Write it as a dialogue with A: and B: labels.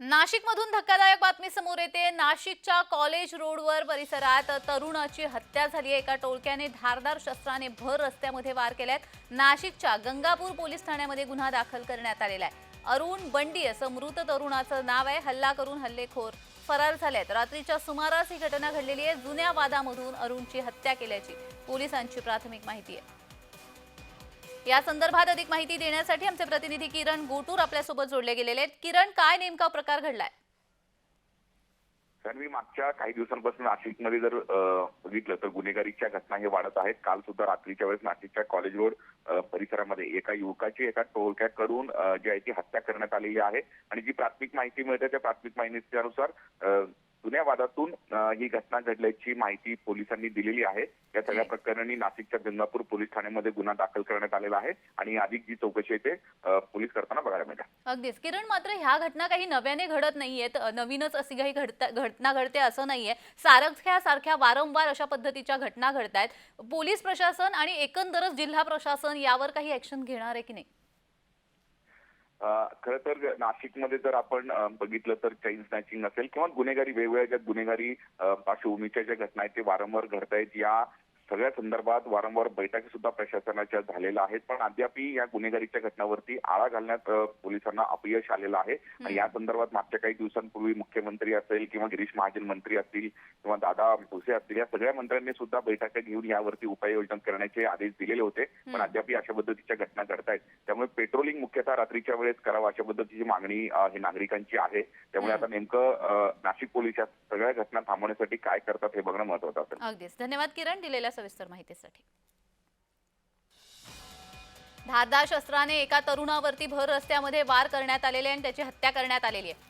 A: नाशिकमधून धक्कादायक बातमी समोर येते. नाशिकच्या कॉलेज रोडवर परिसरात तरुणाची हत्या झाली एका टोळक्याने धारदार शस्त्राने भर रस्त्यामध्ये वार केल्यात. नाशिकच्या गंगापूर पोलीस ठाण्यामध्ये गुन्हा दाखल करण्यात आलेला आहे. अरुण बंडी असं मृत तरुणाचं नाव आहे. हल्ला करून हल्लेखोर फरार झालेत. रात्रीच्या सुमारास ही घटना घडलेली आहे. जुन्या वादामधून अरुणची हत्या केल्याची पोलिसांची प्राथमिक माहिती आहे. या संदर्भात अधिक माहिती देण्यासाठी आमचे प्रतिनिधी किरण गोटूर आपल्यासोबत जोडले गेलेले आहेत. किरण काय नेमका प्रकार घडलाय?
B: कारण मी मागच्या काही दिवसांपासून नाशिकमध्ये जर बघितलं तर गुन्हेगारीच्या घटना हे वाढत आहेत. काल सुद्धा रात्रीच्या वेळेस नाशिकच्या कॉलेज रोड परिसरामध्ये एका युवकाची एका टोळक्याकडून जी आहे ती हत्या करण्यात आलेली आहे. आणि जी प्राथमिक माहिती मिळते त्या प्राथमिक माहितीनुसार जुन्या वादातून ही घटना घडल्याची माहिती पोलिसांनी दिलेली आहे. या सगळ्या प्रकरणी नाशिकच्या गंगापूर पोलीस ठाण्यामध्ये गुन्हा दाखल करण्यात आलेला आहे आणि अधिक जी चौकशी आहे ते पोलीस करताना बघायला मिळते
A: अगदीच. किरण मात्र ह्या घटना काही नव्याने घडत नाहीयेत. नवीनच अशी काही घडता घटना घडते असं नाहीये. सारख्या वारंवार अशा पद्धतीच्या घटना घडतायत. पोलीस प्रशासन आणि एकंदरच जिल्हा प्रशासन यावर काही ऍक्शन घेणार आहे की नाही?
B: खर तर नाशिकमध्ये जर आपण बघितलं तर चैन स्नॅचिंग असेल किंवा गुन्हेगारी वेगवेगळ्या ज्या गुन्हेगारी पार्श्वभूमीच्या ज्या घटना आहेत ते वारंवार घडतायत या सगळ्या संदर्भात वारंवार बैठकी सुद्धा प्रशासनाच्या झालेल्या आहेत. पण अद्यापही या गुन्हेगारीच्या घटनावरती आळा घालण्यात पोलिसांना अपयश आलेलं आहे. आणि या संदर्भात मागच्या काही दिवसांपूर्वी मुख्यमंत्री असेल किंवा गिरीश महाजन मंत्री असतील किंवा दादा भुसे असतील या सगळ्या मंत्र्यांनी सुद्धा बैठका घेऊन यावरती उपाययोजना करण्याचे आदेश दिलेले होते. पण अद्यापही अशा पद्धतीच्या घटना घडतायत. त्यामुळे पेट्रोलिंग मुख्यतः रात्रीच्या वेळेस करावं अशा पद्धतीची मागणी ही नागरिकांची आहे. त्यामुळे आता नेमकं नाशिक पोलीस या सगळ्या घटना थांबवण्यासाठी काय करतात हे बघणं महत्वाचं असेल.
A: धन्यवाद किरण दिलेल्या सविस्तर माहितीसाठी. धारदार शस्त्राने एका तरुणावरती भर रस्त्यामध्ये वार करण्यात आलेले आणि त्याची हत्या करण्यात आलेली आहे.